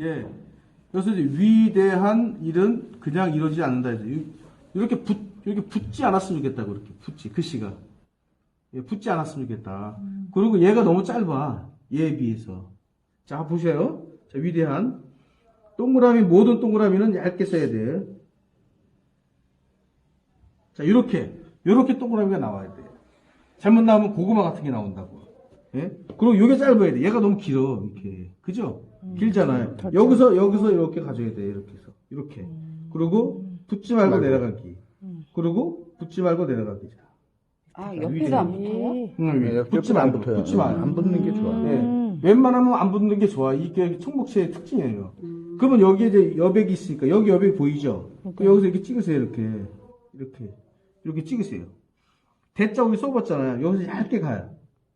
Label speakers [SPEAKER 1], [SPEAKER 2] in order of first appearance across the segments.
[SPEAKER 1] 예. 그래서 이제 위대한 일은 그냥 이루어지지 않는다. 해서 이- 이렇게 붙, 이렇게 붙지 않았으면 좋겠다고, 이렇게 붙지, 글씨가. 예, 붙지 않았으면 좋겠다. 그리고 얘가 너무 짧아. 얘에 비해서. 자, 보세요. 자, 위대한. 동그라미, 모든 동그라미는 얇게 써야 돼. 자, 이렇게. 이렇게 동그라미가 나와야 돼. 잘못 나오면 고구마 같은 게 나온다고. 예? 그리고 이게 짧아야 돼. 얘가 너무 길어. 이렇게. 그죠? 길잖아요. 여기서, 여기서 이렇게 가져야 돼. 이렇게 해서. 이렇게. 그리고 붙지 말고 내려가기. 그리고 붙지 말고 내려가기.
[SPEAKER 2] 아. 옆에도 안 붙어요?
[SPEAKER 1] 응,
[SPEAKER 3] 네, 옆-
[SPEAKER 1] 붙지
[SPEAKER 3] 옆으로 안
[SPEAKER 1] 말고.
[SPEAKER 3] 붙어요.
[SPEAKER 1] 붙지 말고.
[SPEAKER 3] 안 붙는 게 좋아.
[SPEAKER 1] 예. 웬만하면 안 붙는 게 좋아. 이게 청복체의 특징이에요. 그러면 여기에 이제 여백이 있으니까 여기 여백 보이죠? 그 여기서 이렇게 찍으세요. 이렇게 이렇게 이렇게 찍으세요. 대자 우리 써봤잖아요. 여기서 얇게 가요.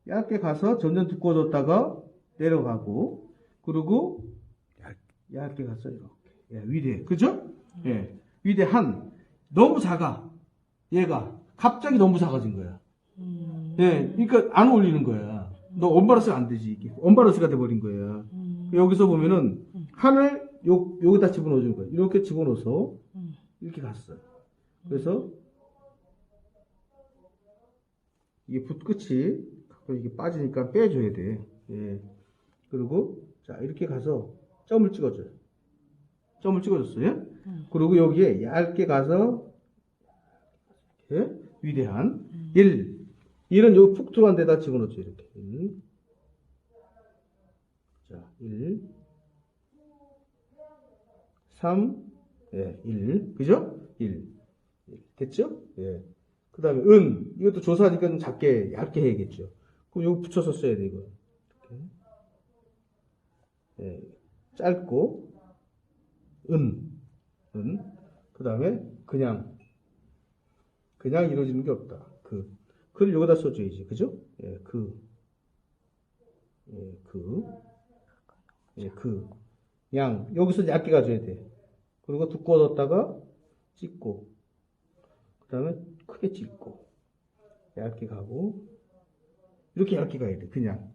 [SPEAKER 1] 얇게 가서 점점 두꺼워졌다가 내려가고 그리고 얇게 가서 이렇게 예, 위대 그죠? 예, 위대한 너무 작아. 얘가 갑자기 너무 작아진 거야. 예, 그러니까 안 어울리는 거야. 너 언바라스가 안 되지. 이게 언바라스가 돼버린 거야. 여기서 보면은 한을 요 여기다 집어넣어 주는 거야. 이렇게 집어넣어서 이렇게 갔어. 그래서 이게 붓 끝이 이게 빠지니까 빼줘야 돼. 예. 그리고 자 이렇게 가서 점을 찍어줘요. 점을 찍어줬어요. 그리고 여기에 얇게 가서 이렇게 위대한 1. 1은 여기 푹 들어간 데다 집어넣죠. 이렇게. 1. 자, 1. 3. 예, 1. 그죠? 1. 됐죠? 예. 그 다음에 은. 이것도 조사니까 좀 작게, 얇게 해야겠죠. 그럼 여기 붙여서 써야 돼, 이거. 이렇게. 예. 짧고, 은. 은. 그 다음에 그냥. 그냥 이루어지는 게 없다. 그. 그를 여기다 써줘야지. 그죠? 예, 그. 예, 그. 예, 그. 양. 여기서 얇게 가져야 돼. 그리고 두꺼워졌다가 찍고. 그 다음에 크게 찍고. 얇게 가고. 이렇게 얇게 가야 돼. 그냥.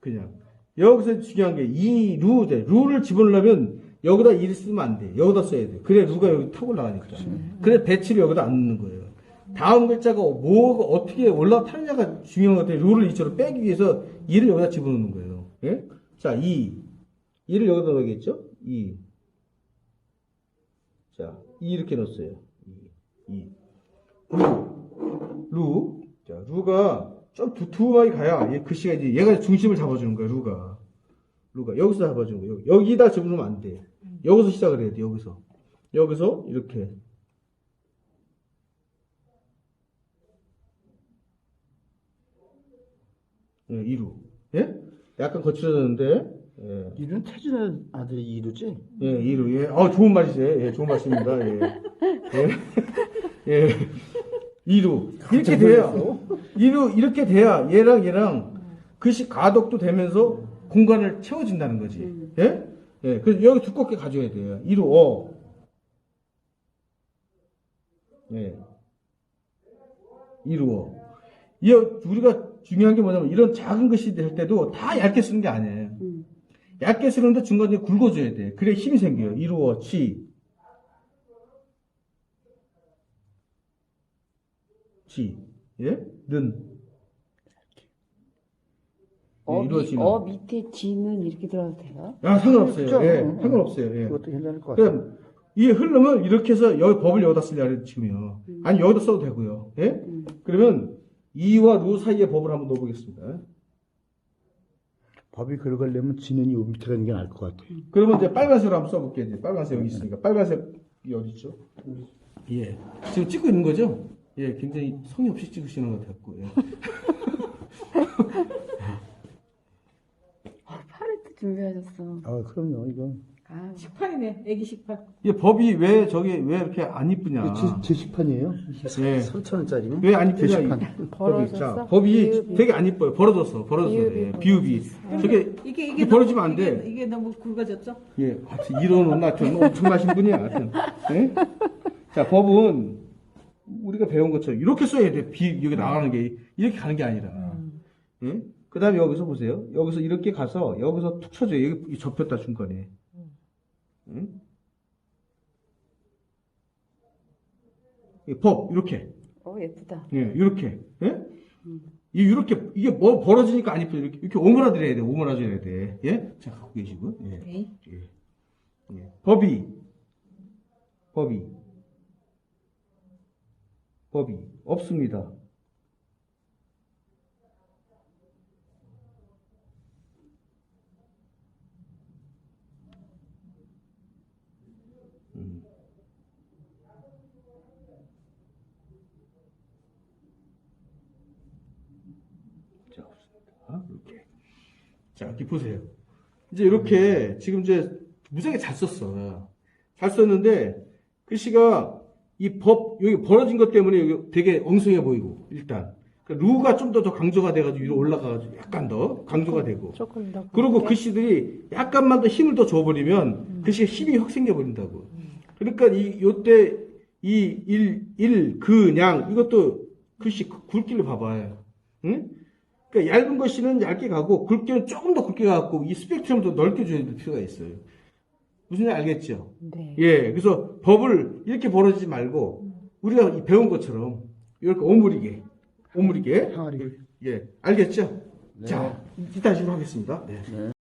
[SPEAKER 1] 그냥. 여기서 중요한 게, 이, 루, 돼. 루를 집어넣으려면 여기다 이를 쓰면 안 돼. 여기다 써야 돼. 그래, 루가 여기 탁 올라가니까. 그래, 배치를 여기다 안 넣는 거예요. 다음 글자가 뭐가 어떻게 올라타느냐가 중요한 것 같아요. 루를 이쪽으로 빼기 위해서 이를 여기다 집어넣는 거예요. 예? 자, 이. 이를 여기다 넣어야겠죠? 이. 자, 이 이렇게 넣었어요. 이. 이. 루. 루. 자, 루가 좀 두툼하게 가야 얘 글씨가 이제 얘가 중심을 잡아주는 거야, 루가. 루가. 여기서 잡아주는 거예요. 여기. 여기다 집어넣으면 안 돼. 여기서 시작을 해야 돼, 여기서. 여기서 이렇게. 예, 이루. 예? 약간 거칠어졌는데, 예.
[SPEAKER 3] 이런 태준의 아들이 이루지?
[SPEAKER 1] 예, 이루. 예. 어, 좋은 말이세요. 예, 좋은 말씀입니다. 예. 예. 예. 이루. 이렇게 돼야, 이루, 이렇게 돼야 얘랑 얘랑 글씨 가독도 되면서 공간을 채워진다는 거지. 예? 예. 그래서 여기 두껍게 가져야 돼요. 이루, 어. 예. 이루어. 이 우리가 중요한 게 뭐냐면 이런 작은 글씨 될 때도 다 얇게 쓰는 게 아니에요. 얇게 쓰는데 중간에 굵어줘야 돼. 그래 힘이 생겨요. 이루어, 치. 치. 예? 는.
[SPEAKER 2] 어,
[SPEAKER 1] 예,
[SPEAKER 2] 미,
[SPEAKER 1] 이루어지는.
[SPEAKER 2] 어 밑에 지는 이렇게 들어가도 돼요?
[SPEAKER 1] 아, 상관없어요.
[SPEAKER 3] 그렇죠.
[SPEAKER 1] 예,
[SPEAKER 3] 응, 응.
[SPEAKER 1] 상관없어요. 예.
[SPEAKER 3] 그것도 괜찮을 것 같아.
[SPEAKER 1] 그럼 이 흐름을 이렇게 해서 여기 법을 여기다 쓰려고 그래요, 지금요. 아니, 여기다 써도 되고요. 예? 그러면 이와 루 사이에 법을 한번 넣어보겠습니다.
[SPEAKER 3] 법이 그러려면 지는이 요 밑에 가는 게 나을 것 같아.
[SPEAKER 1] 그러면 이제 빨간색으로 한번 써볼게요. 이제 빨간색 여기 있으니까. 빨간색이 어디 있죠? 예. 지금 찍고 있는 거죠? 예, 굉장히 성의 없이 찍으시는 것 같고. 예.
[SPEAKER 2] 아, 팔레트 준비하셨어.
[SPEAKER 3] 아, 그럼요, 이거.
[SPEAKER 2] 아,
[SPEAKER 4] 식판이네, 애기 식판.
[SPEAKER 1] 이 법이 왜 저기 왜 이렇게 안 이쁘냐?
[SPEAKER 3] 이거 제, 제 식판이에요?
[SPEAKER 1] 예.
[SPEAKER 3] 3천원짜리네?
[SPEAKER 1] 왜안 이쁘냐? 법이.
[SPEAKER 2] 벌어졌어?
[SPEAKER 1] 자, 법이
[SPEAKER 2] 비읍이.
[SPEAKER 1] 되게 안 이뻐요. 벌어졌어. 벌어졌어.
[SPEAKER 2] 비읍이
[SPEAKER 1] 예, 비읍이. 저게
[SPEAKER 4] 이게
[SPEAKER 1] 이게 벌어지면 안 돼.
[SPEAKER 4] 이게, 이게 너무 굵어졌죠?
[SPEAKER 1] 예, 하여튼 이론은 하여튼 엄청나신 분이야. 하여튼. 예? 자, 법은 우리가 배운 것처럼 이렇게 써야 돼. 비, 여기 나가는 게, 이렇게 가는 게 아니라. 예? 그 다음에 여기서 보세요. 여기서 이렇게 가서 여기서 툭 쳐줘요. 여기 접혔다 중간에. 응? 이 법, 이렇게.
[SPEAKER 2] 어, 예쁘다.
[SPEAKER 1] 예, 이렇게. 예? 이, 이렇게, 이게 뭐 벌어지니까 안 이뻐요. 이렇게, 이렇게 오므라들어야 돼. 오므라져야 돼. 예? 자, 갖고 계시고. 예.
[SPEAKER 4] 네.
[SPEAKER 1] 예. 예. 법이. 법이. 법이. 없습니다. 음. 자, 이렇게 보세요. 이제 이렇게 지금 이제 무지하게 잘 썼어. 잘 썼는데 글씨가 이 법 여기 벌어진 것 때문에 여기 되게 엉성해 보이고 일단 그러니까 루가 좀 더 더 강조가 돼가지고 위로 올라가가지고 약간 더 강조가 되고
[SPEAKER 2] 조금 더.
[SPEAKER 1] 그리고 글씨들이 약간만 더 힘을 더 줘버리면 글씨에 힘이 확 생겨버린다고. 그러니까 이 요때 이 일 일 그냥 이것도 글씨 굵- 굵기를 봐봐요. 응? 그러니까 얇은 글씨는 얇게 가고 굵기는 조금 더 굵게 가고 이 스펙트럼도 넓게 줘야 될 필요가 있어요. 무슨 말 알겠죠?
[SPEAKER 2] 네.
[SPEAKER 1] 예, 그래서 법을 이렇게 벌어지지 말고 우리가 이 배운 것처럼 이렇게 오므리게, 오므리게.
[SPEAKER 3] 항아리.
[SPEAKER 1] 예, 알겠죠? 자, 이따 시로 하겠습니다. 네.
[SPEAKER 3] 네.